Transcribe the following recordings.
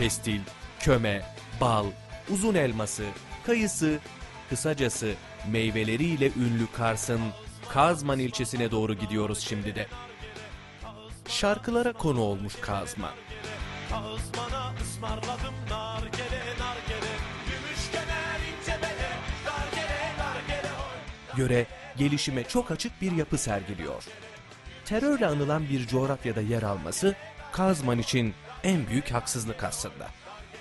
pestil, köme, bal, uzun elması, kayısı, kısacası meyveleriyle ünlü Kars'ın Kazman ilçesine doğru gidiyoruz şimdi de. Şarkılara konu olmuş Kazman. Kazmana ısmarladım nargele nargele Gümüş ince bele nargele oy Yöre gelişime çok açık bir yapı sergiliyor. Terörle anılan bir coğrafyada yer alması Kazman için en büyük haksızlık aslında.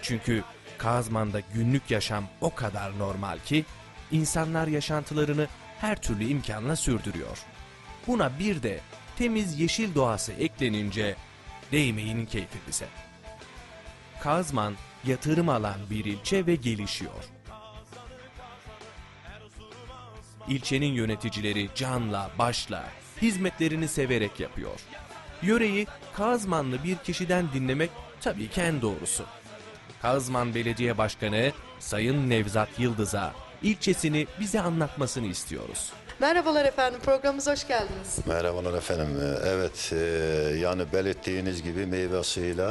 Çünkü Kazman'da günlük yaşam o kadar normal ki insanlar yaşantılarını her türlü imkanla sürdürüyor. Buna bir de temiz yeşil doğası eklenince değmeyin keyfi bize. Kazman yatırım alan bir ilçe ve gelişiyor. İlçenin yöneticileri canla başla hizmetlerini severek yapıyor. Yöreyi Kazmanlı bir kişiden dinlemek tabii ki en doğrusu. Kazman Belediye Başkanı Sayın Nevzat Yıldız'a ilçesini bize anlatmasını istiyoruz. Merhabalar efendim, programımıza hoş geldiniz. Merhabalar efendim. Evet, e, yani belirttiğiniz gibi meyvesiyle,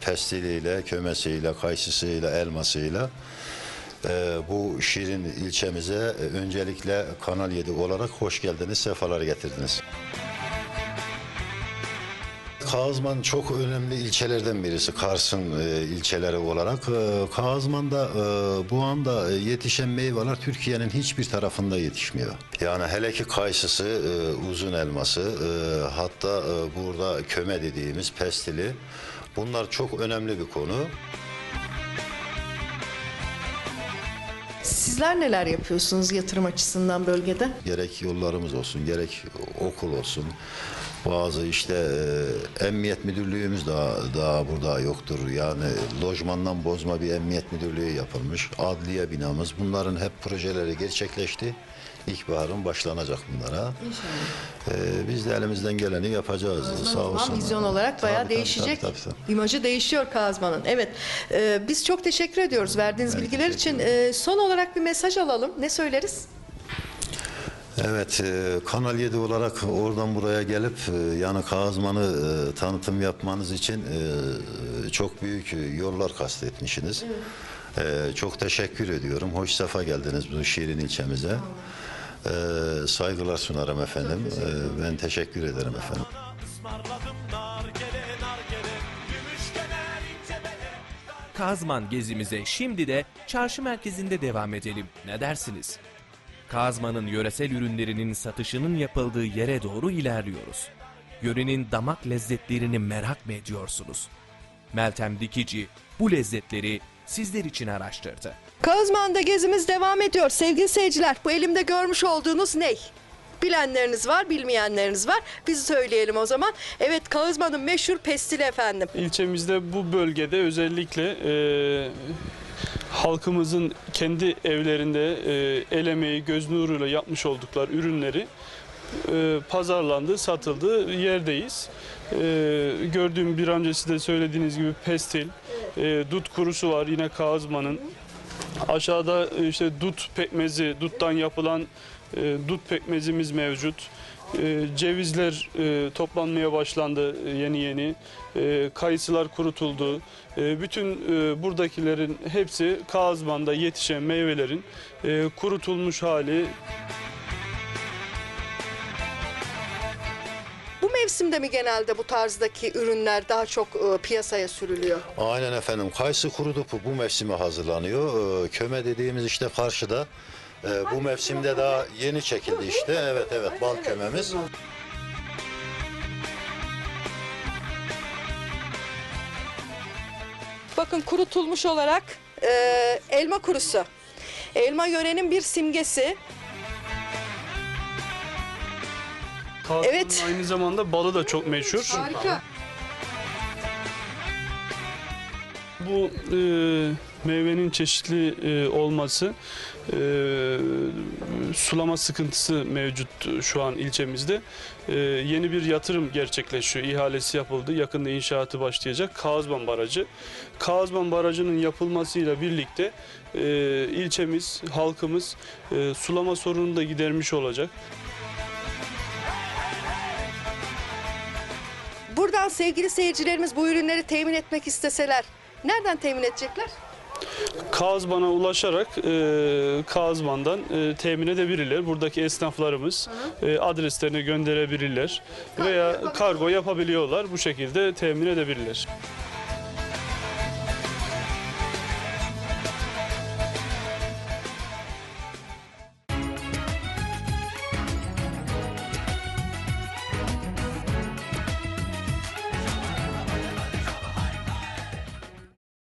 pestiliyle, kömesiyle, kayısısıyla, elmasıyla e, bu şirin ilçemize öncelikle Kanal 7 olarak hoş geldiniz, sefalar getirdiniz. Kazman çok önemli ilçelerden birisi Kars'ın e, ilçeleri olarak. E, Kazman'da e, bu anda e, yetişen meyveler Türkiye'nin hiçbir tarafında yetişmiyor. Yani hele ki kayısısı, e, uzun elması, e, hatta e, burada köme dediğimiz pestili. Bunlar çok önemli bir konu. Sizler neler yapıyorsunuz yatırım açısından bölgede? Gerek yollarımız olsun, gerek okul olsun. Bazı işte e, emniyet müdürlüğümüz daha daha burada yoktur. Yani lojmandan bozma bir emniyet müdürlüğü yapılmış. Adliye binamız. Bunların hep projeleri gerçekleşti. İlkbaharın başlanacak bunlara. İnşallah. biz de elimizden geleni yapacağız. Sağ O zaman olsun. vizyon olarak bayağı Tabii, değişecek. tabii, tabii, tabii. İmajı değişiyor Kazman'ın. Evet, e, biz çok teşekkür ediyoruz verdiğiniz Ben bilgiler için. E, son olarak bir mesaj alalım. Ne söyleriz? Evet, e, Kanal 7 olarak oradan buraya gelip e, yani Kazman'ı e, tanıtım yapmanız için çok büyük yollar kastetmişsiniz. E, çok teşekkür ediyorum. Hoş sefa geldiniz bu şirin ilçemize. Saygılar sunarım efendim. Ben teşekkür ederim efendim. Kazman gezimize şimdi de çarşı merkezinde devam edelim. Ne dersiniz? Kazman'ın yöresel ürünlerinin satışının yapıldığı yere doğru ilerliyoruz. Yörenin damak lezzetlerini merak mı ediyorsunuz? Meltem Dikici bu lezzetleri sizler için araştırdı. Kazman'da gezimiz devam ediyor. Sevgili seyirciler, bu elimde görmüş olduğunuz ne? Bilenleriniz var, bilmeyenleriniz var. Biz söyleyelim o zaman. Evet, Kazman'ın meşhur pestili efendim. İlçemizde bu bölgede özellikle e, halkımızın kendi evlerinde e, el emeği, göz nuruyla yapmış oldukları ürünleri e, pazarlandı, satıldığı yerdeyiz. E, gördüğüm bir öncesi de söylediğiniz gibi pestil, e, dut kurusu var yine Kazman'ın. Aşağıda işte dut pekmezi, duttan yapılan e, dut pekmezimiz mevcut. E, cevizler e, toplanmaya başlandı e, yeni yeni. E, kayısılar kurutuldu. E, bütün e, buradakilerin hepsi Kazman'da yetişen meyvelerin e, kurutulmuş hali. Bu mevsimde mi genelde bu tarzdaki ürünler daha çok e, piyasaya sürülüyor? Aynen efendim. Kayısı kuru dupu bu mevsime hazırlanıyor. Ee, Köme dediğimiz işte karşıda. Ee, bu mevsimde daha yeni çekildi işte. Evet evet bal kömemiz. Bakın kurutulmuş olarak e, elma kurusu. Elma yörenin bir simgesi. Kazman'ın Evet. aynı zamanda balı da çok meşhur. Harika. Bu e, meyvenin çeşitli e, olması, e, sulama sıkıntısı mevcut şu an ilçemizde. E, yeni bir yatırım gerçekleşiyor. İhalesi yapıldı. Yakında inşaatı başlayacak. Kağızban Barajı. Kağızban Barajı'nın yapılmasıyla birlikte e, ilçemiz, halkımız e, sulama sorununu da gidermiş olacak. Buradan sevgili seyircilerimiz bu ürünleri temin etmek isteseler Nereden temin edecekler? Kazman'a ulaşarak e, Kazman'dan e, temin edebilirler. Buradaki esnaflarımız e, adreslerini gönderebilirler veya kargo yapabiliyorlar. Bu şekilde temin edebilirler.